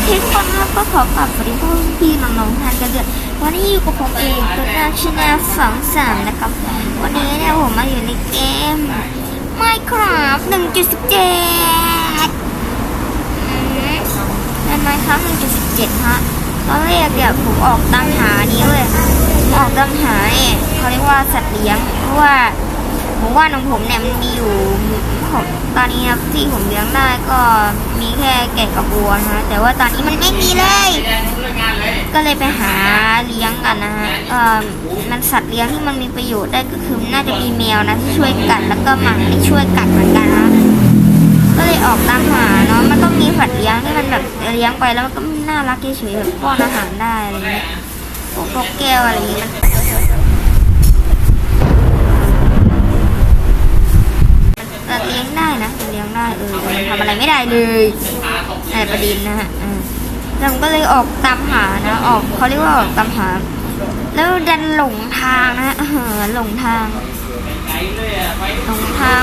เคครับก็ขอกลับสวัสดีพ่อพี่น้องๆทานกันเลยวันนี้อยู่กับผมเองตัวหน้าชแนลสองสามนะครับ วันนี้เนี่ยผมมาอยู่ในเกม Minecraft 1.17เป็น Minecraft 1.17 ฮะ ตอนแรกเนี่ยวผมออกตามหานี้เลยออกตามหาเนี่ยเขาเรียกว่าสัตว์เลี้ยง เพราะว่า ผมว่าของผมเนี่ยมันมีอยู่ผมตอนนี้นะที่ผมเลี้ยงได้ก็มีแค่แกะกับวัวนะฮะแต่ว่าตอนนี้มันไม่มีเลย ก็เลยไปหาเลี้ยงกันนะฮะเออมันสัตว์เลี้ยงที่มันมีประโยชน์ได้ก็คือน่าจะมีแมวนะที่ช่วยกัดแล้วก็หมาที่ช่วยกัดเหมือนกันนะก็เลยออกตามหาเนาะมันก็มีสัตว์เลี้ยงที่มันแบบเลี้ยงไปแล้วมันก็น่ารักเฉยๆแบบป้อนอาหารได้อะไรเงี้ยพวกแก้วอะไรอย่างเงี้ย เลี้ยงได้นะเลี้ยงได้เออมันทำอะไรไม่ได้เลยในประด็นนะฮะอืมเราก็เลยออกตามหานะออกเขาเรียกว่าออกตามหา แล้วดันหลงทางนะเออหลงทางหลงทาง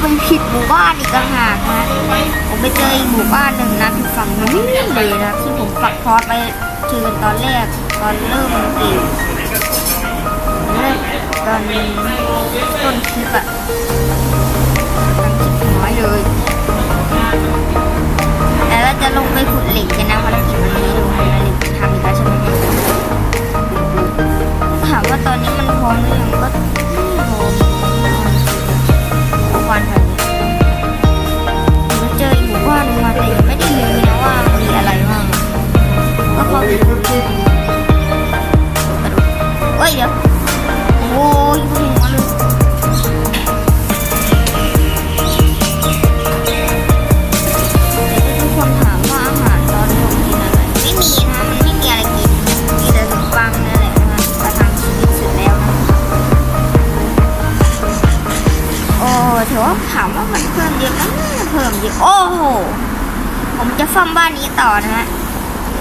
ไปผิดหมู่บ้านอีกต่างหากนะผมไปเจออีกหมู่บ้านหนึ่งนะที่ฝั่งนู้นเลยนะที่ผมปักพอดไปเจอตอนแรกตอนเริ่มเกมตอนตอนต้นคลิปอะ แต่เราจะลงไปขุดเหล็กกันนะภารกิจวันนี้ลงไปเหล็กทำอีกแล้วใช่ไหมถามว่าตอนนี้มันพร้อมหรือยังก็พร้อมทุกวันแบบนี้ผมเจออีกหมู่บ้านมาแต่ยังไม่ได้รู้นะว่ามีอะไรบ้างก็เข้าไปดูกระดูกเฮ้ยเดี๋ยวโอ้ย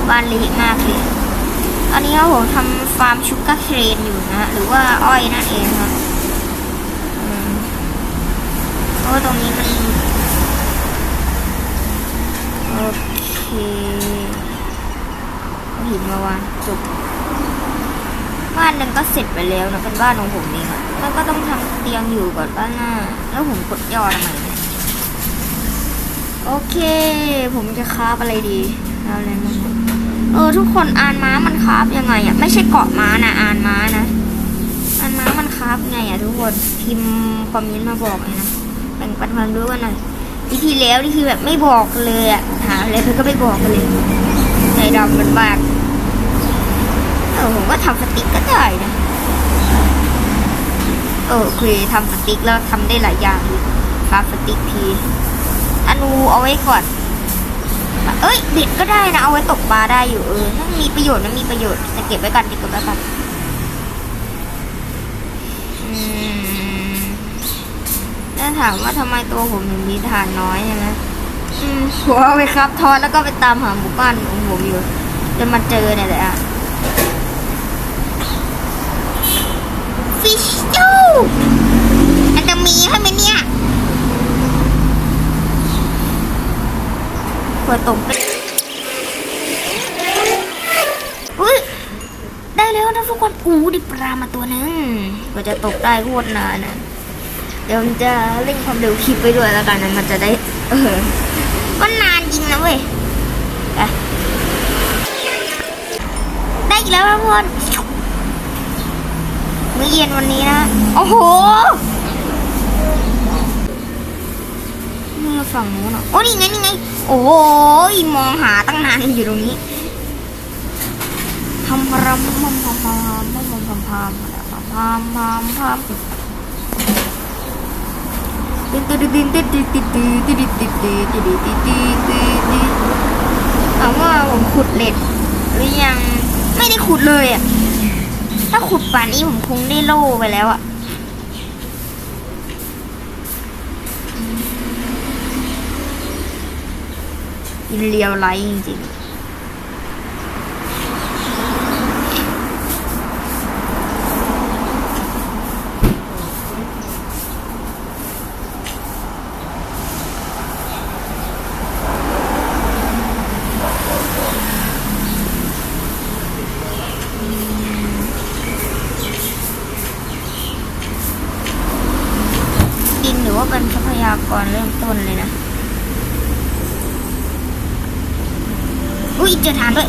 บ้านเละมากเลยตอนนี้ครับผมทำฟาร์มชูการ์เคนอยู่นะ หรือว่าอ้อยนั่นเองครับเพราะตรงนี้มันโอเคหินมาวางจบบ้านหนึ่งก็เสร็จไปแล้วนะเป็นบ้านของผมเองอะแล้วก็ต้องทำเตียงอยู่ก่อนบ้านหน้า แล้วผมกดย่อทำไมเนี่ยโอเค ผมจะคราอะไรดีคราฟอะไรบ้าง เออ ทุกคนอ่านม้ามันคราฟยังไงอะไม่ใช่เกาะม้านะอ่านม้านะอ่านม้ามันคราฟไงอะทุกคนพิมพ์คอมเมนต์มาบอกนะแบ่งปันความรู้กันหน่อยวิธีแล้วนี่คือแบบไม่บอกเลยอะหามอะไรเพื่อก็ไม่บอกกันเลยใจดำมันมากเออผมก็ทำสติ๊กก็ได้นะเออคือทำสติ๊กแล้วทำได้หลายอย่างเลยครับสติ๊กทีอนูเอาไว้ก่อน เอ้ยเบ็ดก็ได้นะเอาไว้ตกปลาได้อยู่เออถ้ามีประโยชน์นะมีประโยชน์จะเก็บไว้กันเก็บไว้กันถ้าถามว่าทำไมตัวผมถึงมีฐานน้อยใช่ไหมหัวเอาไปครับทอดแล้วก็ไปตามหาหมู่บ้านของผมอยู่จนมาเจอเนี่ยแหละอะฟิชจูมันจะมีใช่ไหมเนี่ย เปิดตกไปอุ้ยได้แล้วนะทุกคนอู้ดิปลามาตัวหนึงกว่าจะตกได้โคตรนานนะเดี๋ยวมันจะเร่งความเร็วคลิปไปด้วยแล้วกันนะมันจะได้ เออ ก็นานจริงนะเว้ยได้อีกแล้วนะเพื่อนมื้อเย็นวันนี้นะ โอ้โหนี่ฝั่งนู้นอะโอ้นี่ไงนี่ไง โอ้ยมองหาตั้งนานอยู่ตรงนี้ทำพรำพำพำพำพำพำพำพำพำพำพำพำติดติดติดติดติดติดติดติดติดติดติดติดติดติดติดติดถามว่าผมขุดเหล็กหรือยังไม่ได้ขุดเลยอะถ้าขุดป่านนี้ผมคงได้โล่ไปแล้วอะ 일리얼 라이징 อุ้ยเจอฐานด้วย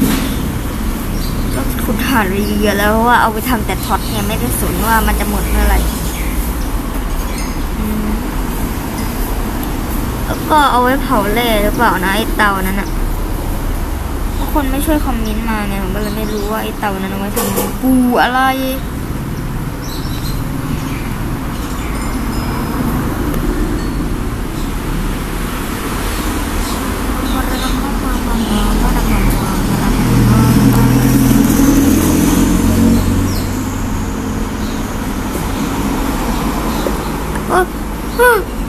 ก็ขุดฐานไปเยอะแล้วเพราะว่าเอาไปทำแต่ท็อตเนี่ยไม่ได้สนว่ามันจะหมดเมื่อไหร่อืมแล้วก็เอาไว้เผาแร่หรือเปล่านะไอเตานั้นอะทุกคนไม่ช่วยคอมเมนต์มาไงผมก็เลยไม่รู้ว่าไอเตานั้นเอาไว้ทำปูอะไร เอ้อเอ้อ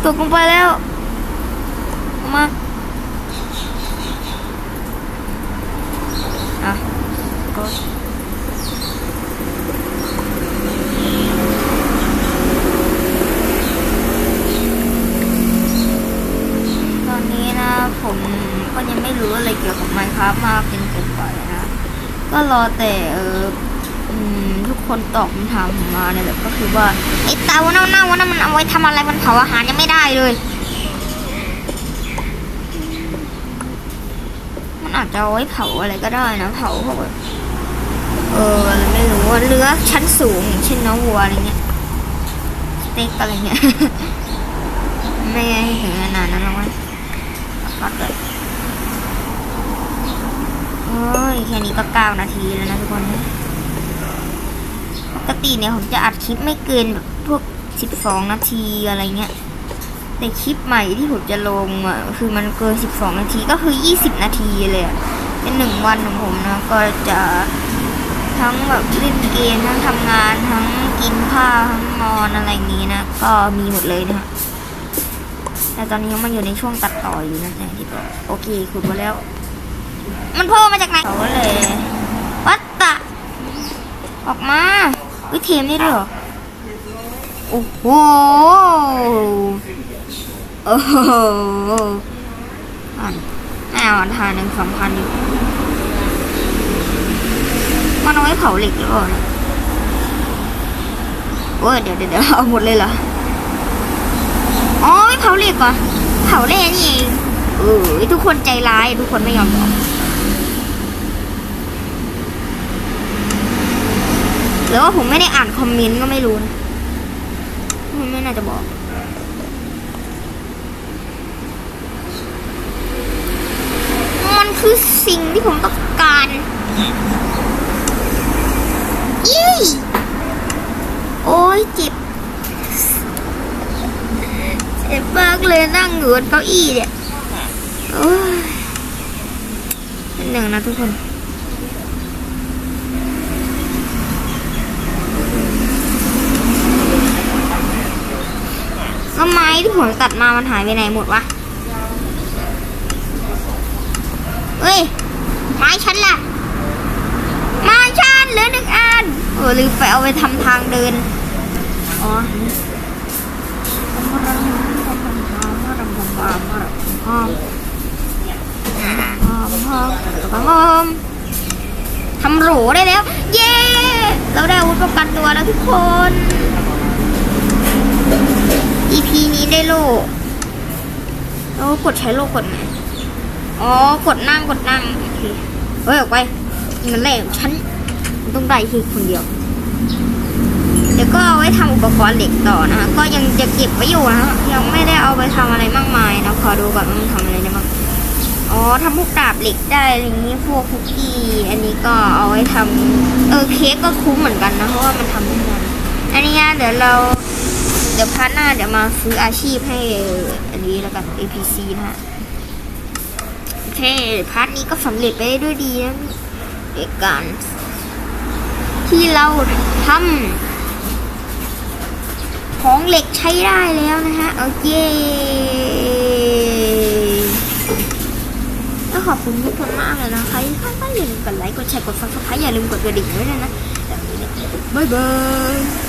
ตกลงไปแล้ว มาอะกดตอนนี้นะ ผมก็ยังไม่รู้อะไรเกี่ยวกับ Minecraft มาเป็นเกินไปนะ ก็รอแต่เอออืม คนตอบคำถามผมมาเนี่ยแหละก็คือว่าไอ้เตาเน่าๆว่านั่นมันเอาไว้ทำอะไรมันเผาอาหารยังไม่ได้เลย มันอาจจะเอาไว้เผาอะไรก็ได้นะเผาพวกแบบเออไม่รู้ว่าเนื้อชั้นสูงเช่นน้อวัวอะไรเงี้ยสเต็กอะไรเงี้ยไม่ถึงขนาดนั้นหรอกมั้งพักเลยโอ้ยแค่นี้ก็เก้านาทีแล้วนะทุกคน กติเนี่ยผมจะอัดคลิปไม่เกินแบบพวกสิบสองนาทีอะไรเงี้ยแต่คลิปใหม่ที่ผมจะลงอะคือมันเกินสิบสองนาทีก็คือยี่สิบนาทีเลยอะเป็นหนึ่งวันของผมนะก็จะทั้งแบบเล่นเกมทั้งทำงานทั้งกินข้าวทั้งนอนอะไรนี้นะ ก็มีหมดเลยนะฮะแต่ตอนนี้ยังมาอยู่ในช่วงตัดต่ออยู่นะย่างที่บอกโอเคขุดมาแล้ว มันโผล่มาจากไหนเขาเลยวัตตะออกมา วิเทมนี่ด้วยเหรอ โอ้โห โอ้โหอ่านแอ่านทานหนึ่งสองพันอยู่มันเอาไว้เผาเหล็กหรือเปล่าเนี่ยโอ้ยเดี๋ยวเดี๋ยวเอาหมดเลยเหรอ อ๋อไม่เผาเหล็กเหรอ เผาแร่นี่เองเออทุกคนใจร้าย ทุกคนไม่ยอมบอก หรือว่าผมไม่ได้อ่านคอมเมนต์ก็ไม่รู้นะมันไม่น่าจะบอกมันคือสิ่งที่ผมต้องการยี่โอ้ยเจ็บเจ็บมากเลยนั่งอยู่บนเก้าอี้เนี่ยโอ้ยหนึ่งนะทุกคน แล้วไม้ที่ผมตัดมามันหายไปไหนหมดวะ เฮ้ย ไม้ฉันล่ะ ไม้ฉันเหลือหนึ่งอันเออลืมไปเอาไปทำทางเดิน อ๋อทำโหลได้แล้ว เย้ เราได้อาวุธป้องกันตัวแล้วทุกคน EP นี้ได้ โลกแล้กดใช้โลกกดไหนอ๋อกดนั่งกดนั่งโอเคเฮ้ยออกไปมันแหลมฉันต้องได้แค่คนเดียวเดี๋ยวก็เอาไว้ทำอุปกรณ์เหล็กต่อนะคะก็ยังจะเก็บไว้อยู่นะฮะยังไม่ได้เอาไปทำอะไรมากมายนะขอดูก่อนว่ามันทำอะไรได้บ้างอ๋อทำพวกดาบเหล็กได้อะไรอย่างนี้พวกคุกกี้ อันนี้ก็เอาไว้ทำเออเค้กก็คุ้มเหมือนกันนะเพราะว่ามันทำได้นานอันนี้เดี๋ยวเรา ดี๋ยวพาร์ทหน้าเดี๋ยวมาซื้ออาชีพให้อันนี้แล้วกัน APC นะฮะโอเคพาร์ทนี้ก็สำเร็จไปได้ด้วยดีนะเอกการที่เราทำของเหล็กใช้ได้แล้วนะฮะโอเคก็ขอบคุณทุกคนมากเลยนะครถ้าไม่อย่าลืมกดไลค์กดแชร์กดซับสไครต์อย่าลืมกดกระดิ่งด้วยนะนะบบนี้เนี่ยบ๊ายบาย